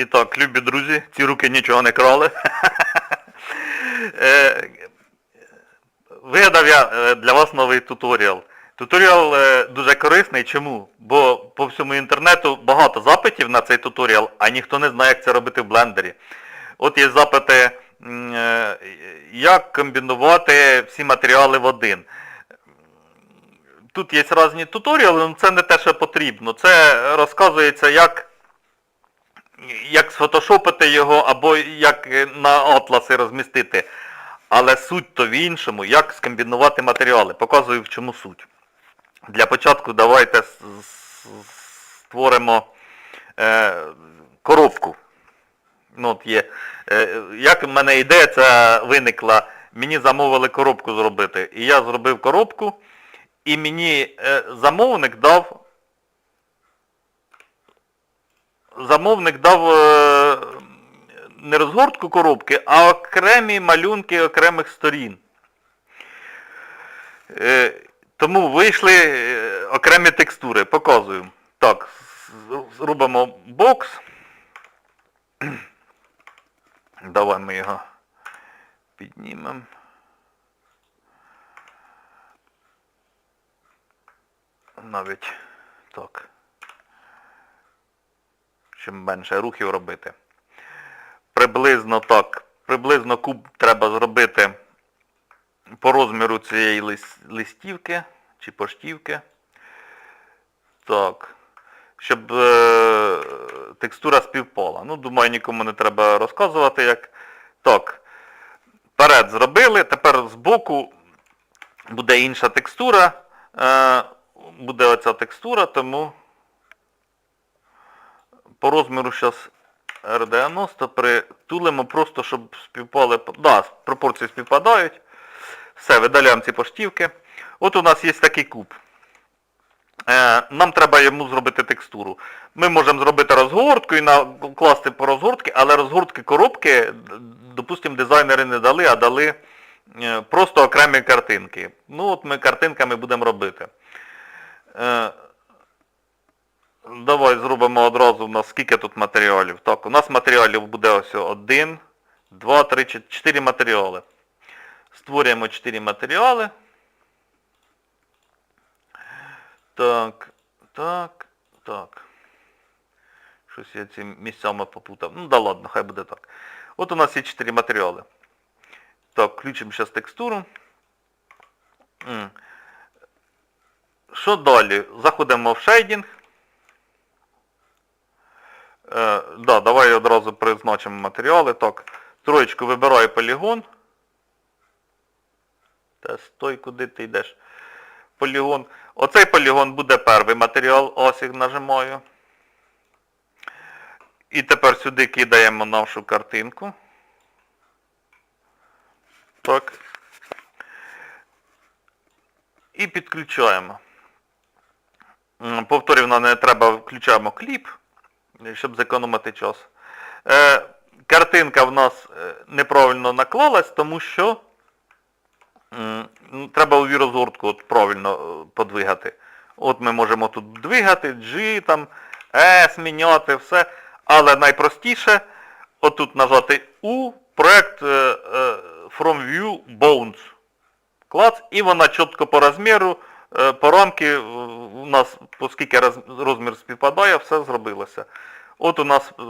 І так, любі друзі, ці руки нічого не крали. Е, Вигадав я е, для вас новий туторіал. Туторіал е, дуже корисний. Чому? Бо по всьому інтернету багато запитів на цей туторіал, а ніхто не знає, як це робити в блендері. От є запити, як комбінувати всі матеріали в один. Тут є різні туторіали, але це не те, що потрібно. Це розказується, як як сфотошопити його або як е, на атласи розмістити. Але суть то в іншому, як скомбінувати матеріали. Показую в чому суть. Для початку давайте створимо е, коробку. Ну, от є. Е, як в мене ідея ця виникла, мені замовили коробку зробити. І я зробив коробку, і мені е, замовник дав замовник дав е, не розгортку коробки, а окремі малюнки окремих сторін. Е, тому вийшли е, окремі текстури. Показую. Так, зробимо бокс. Давай ми його піднімемо. Навіть так щоб менше рухів робити. Приблизно так. Приблизно куб треба зробити по розміру цієї листівки чи поштівки. Так. Щоб е, текстура співпала. Ну, думаю, нікому не треба розказувати, як. Так. Вперед зробили, тепер збоку буде інша текстура. Е, буде оця текстура, тому по розміру зараз R90 притулимо просто, щоб співпали. Да, пропорції співпадають. Все, видаляємо ці поштівки. От у нас є такий куб. Е, нам треба йому зробити текстуру. Ми можемо зробити розгортку і накласти по розгортки, але розгортки коробки, допустимо, дизайнери не дали, а дали е, просто окремі картинки. Ну от ми картинками будемо робити. Давай зробимо одразу у нас скільки тут матеріалів. Так, у нас матеріалів буде ось один, два, три, чот- чотири матеріали. Створюємо чотири матеріали. Так, так, так. Щось я ці місцями попутав. Ну да ладно, хай буде так. От у нас є чотири матеріали. Так, включимо зараз текстуру. Що далі? Заходимо в шейдінг. Е, да, давай одразу призначимо матеріали. Так, троєчку вибираю полігон. Та стой, куди ти йдеш? Полігон. Оцей полігон буде перший матеріал, осік нажимаю. І тепер сюди кидаємо нашу картинку. Так. І підключаємо. Повторювано не треба, включаємо кліп щоб зекономити час. Е, картинка в нас е, неправильно наклалась, тому що м, м, треба у розгортку от правильно е, подвигати. От ми можемо тут двигати, G, там, S, міняти, все. Але найпростіше отут нажати U, проект е, From View Bones. Клац, і вона чітко по розміру, е, по рамки, е, у нас, оскільки розмір співпадає, все зробилося. От у нас е,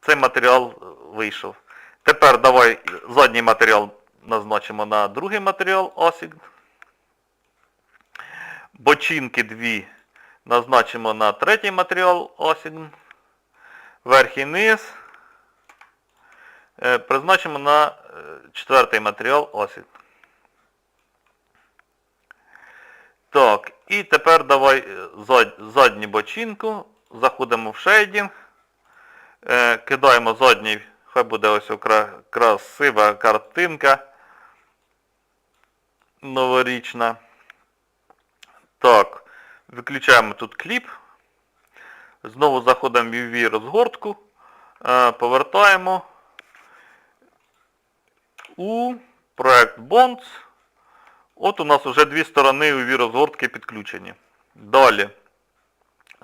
цей матеріал вийшов. Тепер давай задній матеріал назначимо на другий матеріал осік. Бочинки дві назначимо на третій матеріал осік. Верх і низ. Призначимо на четвертий матеріал осік. Так, і тепер давай е, задню бочинку, заходимо в шейдінг, е, кидаємо задній, хай буде ось красива картинка новорічна. Так, виключаємо тут кліп. Знову заходимо в UV розгортку, е, повертаємо у проект Bonds. От у нас вже дві сторони UV розгортки підключені. Далі.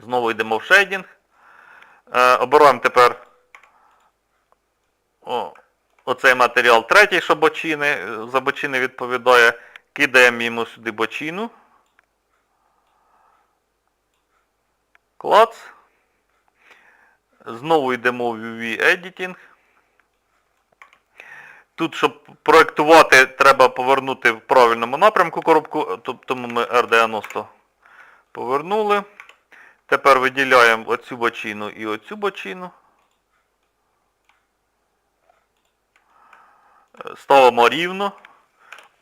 Знову йдемо в шейдінг. Е, обираємо тепер оцей матеріал третій, що бочини, е, за бочини відповідає. Кидаємо йому сюди бочину. Клац. Знову йдемо в UV Editing. Тут, щоб проєктувати, треба повернути в правильному напрямку коробку, тобто ми R90 повернули. Тепер виділяємо оцю бочину і оцю бочину. Е, Ставимо рівно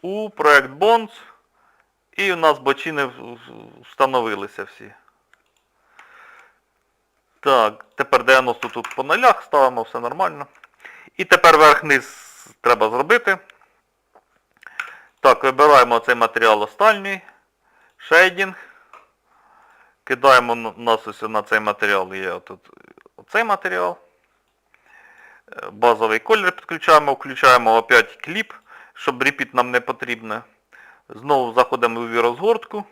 у проект Bonds. І у нас бочини встановилися всі. Так, тепер 90 тут по нулях ставимо, все нормально. І тепер верх-низ треба зробити. Так, вибираємо цей матеріал остальний. Шейдінг. Кидаємо у нас ось на цей матеріал є отут оцей матеріал. Е, Базовий колір підключаємо, включаємо опять кліп, щоб репіт нам не потрібно. Знову заходимо в розгортку.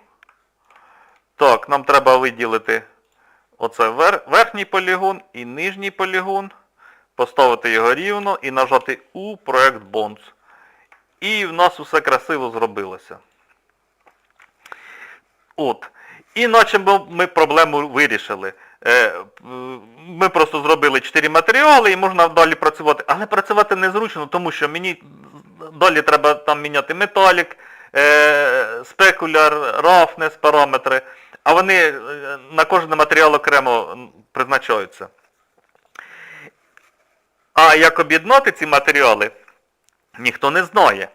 Так, нам треба виділити оце верхній полігон і нижній полігон. Поставити його рівно і нажати у проект Bonds. І в нас усе красиво зробилося. От. І наче ми проблему вирішили. Е, Ми просто зробили 4 матеріали і можна далі працювати. Але працювати незручно, тому що мені далі треба там міняти металік, е, спекуляр, рафнес, параметри. А вони е, на кожен матеріал окремо призначаються. А як об'єднати ці матеріали, ніхто не знає.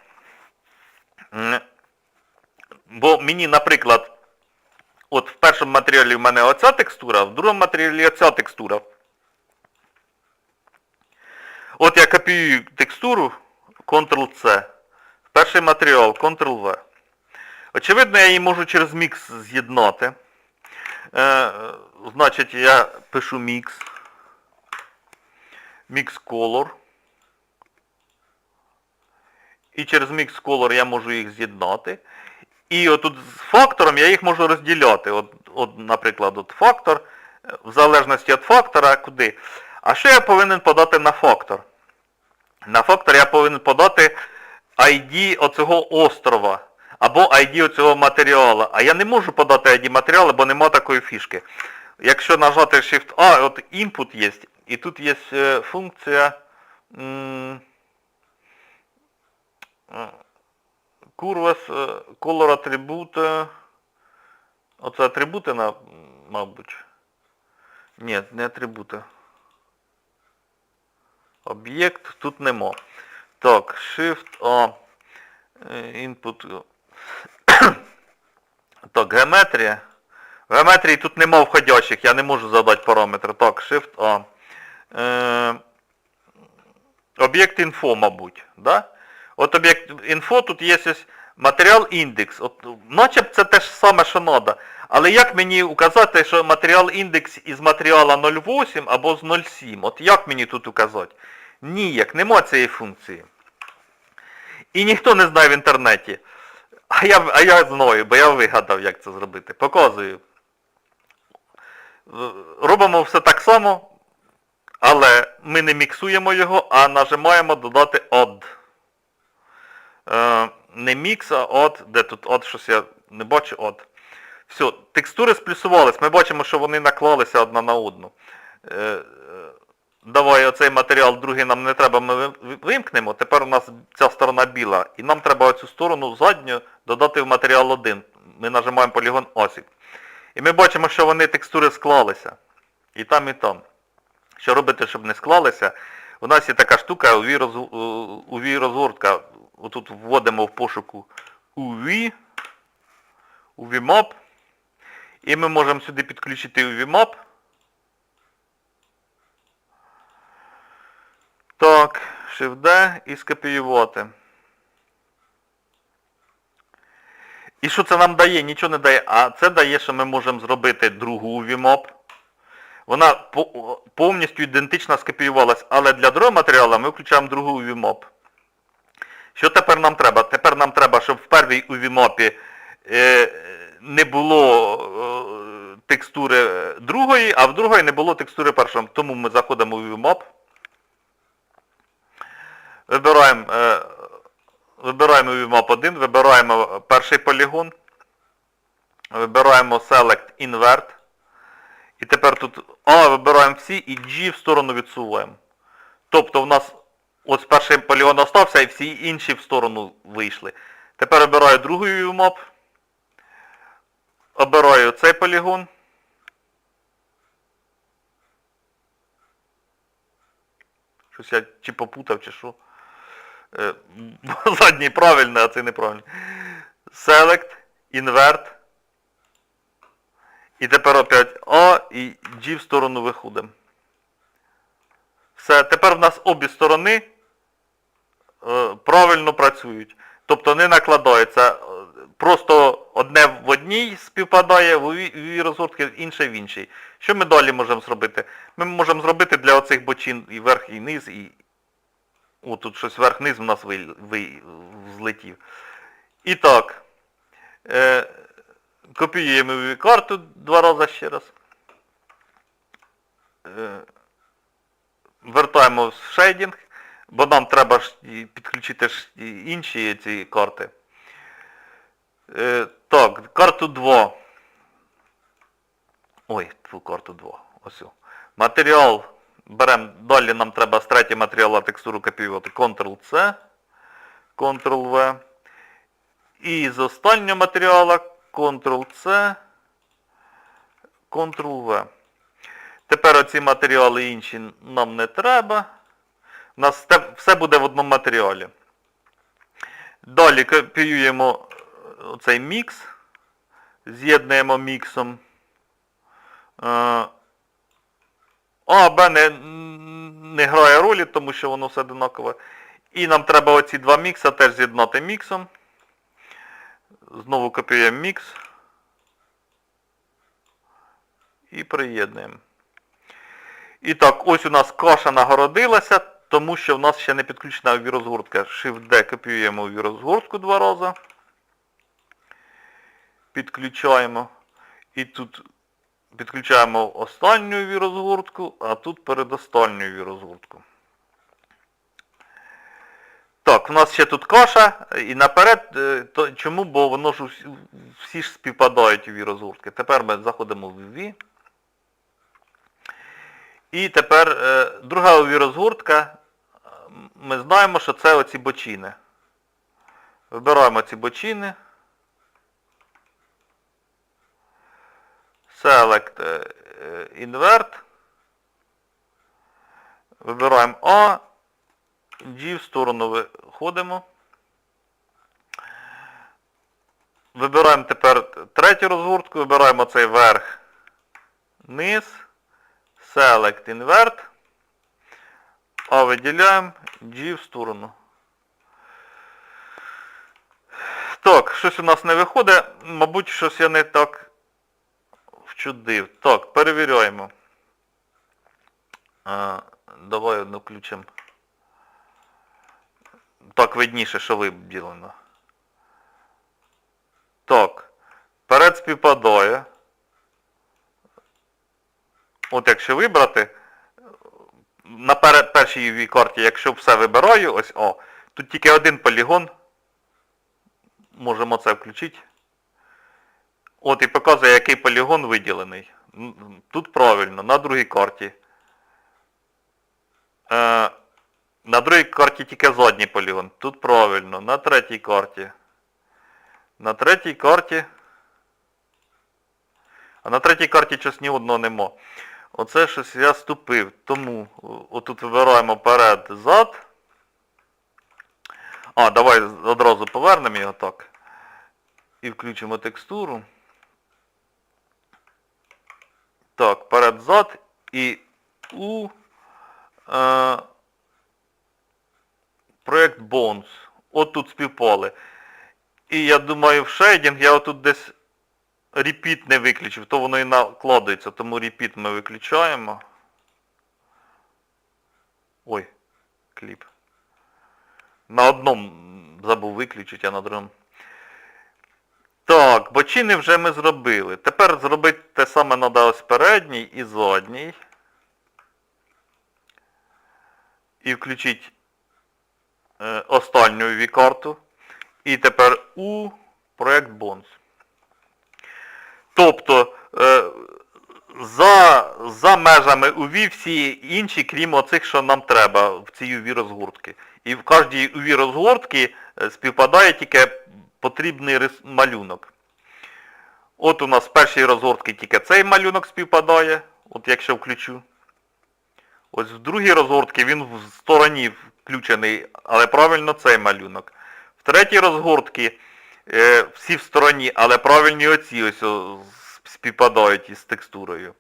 Бо мені, наприклад, от в першому матеріалі в мене оця текстура, в другому матеріалі оця текстура. От я копіюю текстуру Ctrl-C. Перший матеріал Ctrl-V. Очевидно, я її можу через мікс з'єднати. Е, значить, я пишу мікс. Mix Color. І через Mix Color я можу їх з'єднати. І отут з фактором я їх можу розділяти. От, от, наприклад, от фактор, в залежності від фактора, куди. А що я повинен подати на фактор? На фактор я повинен подати ID оцього острова. Або ID оцього матеріалу. А я не можу подати ID матеріалу, бо нема такої фішки. Якщо нажати Shift-A, от input є, і тут є функція е, Color Attribute. Оце атрибути, на, мабуть. Ні, не атрибути. Об'єкт тут нема. Так, Shift A. е, Input. Так, геометрія. В геометрії тут нема входящих, я не можу задати параметри. Так, Shift A. Е, об'єкт інфо, мабуть. Да? От об'єкт інфо тут є матеріал індекс. От, наче це те ж саме, що треба. Але як мені указати, що матеріал індекс із матеріала 0,8 або з 0,7? От як мені тут указати? Ніяк, нема цієї функції. І ніхто не знає в інтернеті. А я, а я знаю, бо я вигадав, як це зробити. Показую. Е, Робимо все так само, але ми не міксуємо його, а нажимаємо додати odd. Е, не мікс, а odd. Де тут odd, щось я не бачу odd. Все, текстури сплюсувались. Ми бачимо, що вони наклалися одна на одну. Е, е, Давай оцей матеріал другий нам не треба, ми вимкнемо. Тепер у нас ця сторона біла. І нам треба оцю сторону задню додати в матеріал 1. Ми нажимаємо полігон осіб. І ми бачимо, що вони текстури склалися. І там, і там. Що робити, щоб не склалися? У нас є така штука, UV-розгортка. Отут вводимо в пошуку UV, UV Map. І ми можемо сюди підключити UV Map. Так, Shift-D і скопіювати. І що це нам дає? Нічого не дає. А це дає, що ми можемо зробити другу VMOP. Вона повністю ідентично скопіювалась, але для другого матеріалу ми включаємо другу VMOP. Що тепер нам треба? Тепер нам треба, щоб в первій UV-мопі е, не було е, текстури другої, а в другої не було текстури першої. Тому ми заходимо в UV-mop. Вибираємо, е, вибираємо VMAP 1, вибираємо перший полігон, вибираємо Select Invert. І тепер тут А вибираємо всі і G в сторону відсуваємо. Тобто в нас ось перший полігон остався і всі інші в сторону вийшли. Тепер обираю другий VMAP. Обираю цей полігон. Щось я чи попутав, чи що. Е, Задній правильний, а цей неправильний. Select, Invert. І тепер опять А і G в сторону виходимо. Все, тепер в нас обі сторони е, правильно працюють. Тобто не накладаються. е, Просто одне в одній співпадає, в її розгортки, інше в іншій. Що ми далі можемо зробити? Ми можемо зробити для оцих бочин і верх, і низ, і. О, тут щось верх-низ у нас ви, ви, злетів. І так. Е, копіюємо карту два рази ще раз. Е, вертаємо в шейдінг, бо нам треба підключити інші ці карти. Е, так, карту 2. Ой, ту карту 2. Ось. Матеріал. Беремо, далі нам треба з третього матеріалу текстуру копіювати. Ctrl-C, Ctrl-V. І з останнього матеріалу Ctrl-C, Ctrl-V. Тепер оці матеріали інші нам не треба. У нас все буде в одному матеріалі. Далі копіюємо оцей мікс. З'єднуємо міксом. Е, А, Б не, не грає ролі, тому що воно все одинакове. І нам треба оці два мікса теж з'єднати міксом. Знову копіюємо мікс. І приєднуємо. І так, ось у нас каша нагородилася, тому що в нас ще не підключена вірозгортка. Shift-D копіюємо вірозгортку два рази. Підключаємо. І тут підключаємо останню вірозгортку, а тут передостанню вірозгортку. Так, у нас ще тут каша, і наперед, е, то, чому? Бо воно ж всі ж співпадають у вірозгортки. Тепер ми заходимо в V. І тепер е, друга вірозгортка, е, ми знаємо, що це оці бочини. Вибираємо ці бочини. Select е, Invert. Вибираємо А. G в сторону виходимо. Вибираємо тепер третю розгортку, вибираємо цей верх, низ, Select Invert, А виділяємо, G в сторону. Так, щось у нас не виходить, мабуть, щось я не так вчудив. Так, перевіряємо. А, давай одну включимо. Так видніше, що вибділено. Так. Перед співпадає. От якщо вибрати, на першій карті, якщо все вибираю, ось, о, тут тільки один полігон. Можемо це включити. От і показує, який полігон виділений. Тут правильно, на другій карті. Е, на другій карті тільки задній полігон. Тут правильно. На третій карті. На третій карті. А на третій карті щось ні одного нема. Оце щось я ступив. Тому отут вибираємо перед, зад. А, давай одразу повернемо його так. І включимо текстуру. Так, перед, зад і у е, проєкт Bones. От тут співпали. І я думаю, в шейдінг я отут десь repeat не виключив, то воно і накладається, тому repeat ми виключаємо. Ой, кліп. На одному забув виключити, а на другому. Так, бочини вже ми зробили. Тепер зробити те саме треба ось передній і задній. І включити е, останню UV-карту. І тепер у проект Bonds. Тобто е, за, за межами UV всі інші, крім оцих, що нам треба в цій UV розгортки. І в кожній UV розгортці е, співпадає тільки потрібний малюнок. От у нас в першій розгортці тільки цей малюнок співпадає, от якщо включу. Ось в другій розгортці він в стороні включений, але правильно цей малюнок. В третій розгортці е, всі в стороні, але правильні оці ось співпадають із текстурою.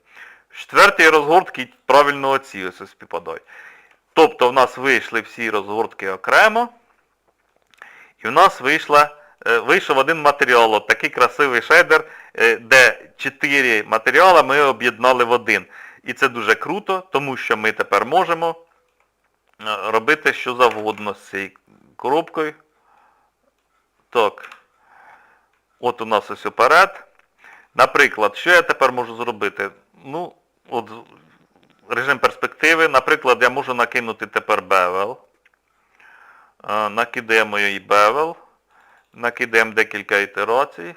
В четвертій розгортці правильно оці ось співпадають. Тобто в нас вийшли всі розгортки окремо. І в нас вийшла, е, вийшов один матеріал, от такий красивий шейдер, е, де чотири матеріали ми об'єднали в один. І це дуже круто, тому що ми тепер можемо робити що завгодно з цією коробкою. Так. От у нас ось уперед. Наприклад, що я тепер можу зробити? Ну, от режим перспективи. Наприклад, я можу накинути тепер bevel. Е, Накидаємо її bevel. Накидаємо декілька ітерацій.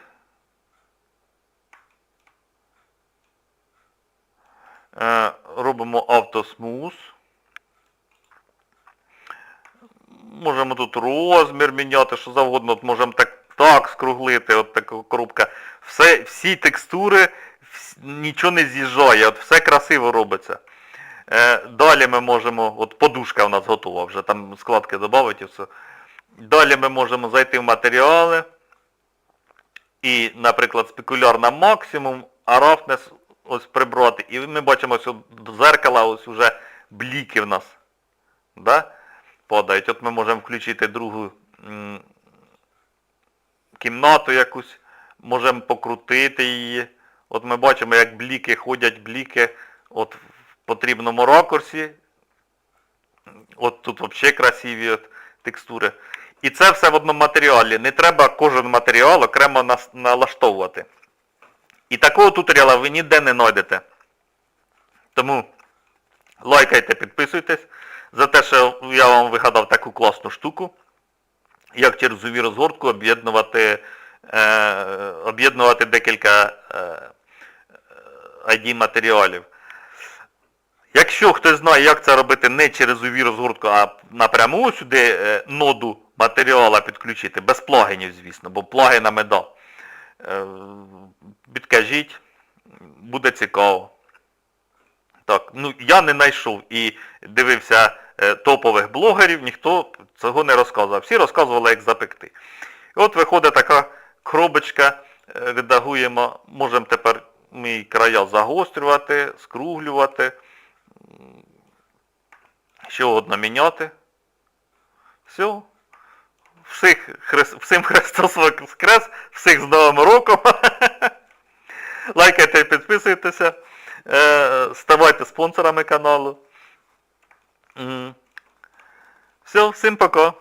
Е, Робимо автосмуз. Можемо тут розмір міняти, що завгодно. От можемо так, так скруглити, от така коробка. Все, всі текстури, вс- нічого не з'їжджає, от все красиво робиться. Е, далі ми можемо, от подушка у нас готова вже, там складки додати і все. Далі ми можемо зайти в матеріали. І, наприклад, спекуляр на максимум, а рафнес ось прибрати. І ми бачимо до зеркала ось уже бліки в нас. Да? Падають. От ми можемо включити другу кімнату якусь, можемо покрутити її. От ми бачимо, як бліки ходять, бліки от в потрібному ракурсі. От тут взагалі красиві от текстури. І це все в одному матеріалі. Не треба кожен матеріал окремо налаштовувати. І такого туторіала ви ніде не знайдете. Тому лайкайте, підписуйтесь за те, що я вам вигадав таку класну штуку, як через UV розгортку об'єднувати, е, об'єднувати декілька е, ID матеріалів. Якщо хтось знає, як це робити не через UV розгортку, а напряму сюди е, ноду матеріала підключити, без плагінів, звісно, бо плагінами да. Е, Підкажіть, буде цікаво. Так, ну я не знайшов і дивився е, топових блогерів, ніхто цього не розказував. Всі розказували, як запекти. І от виходить така коробочка, е, редагуємо, можемо тепер ми края загострювати, скруглювати, що одно міняти. Все. Всіх, всім Христос Воскрес, всіх з Новим роком. Лайкайте, підписуйтеся, е, ставайте спонсорами каналу. Все, всім пока.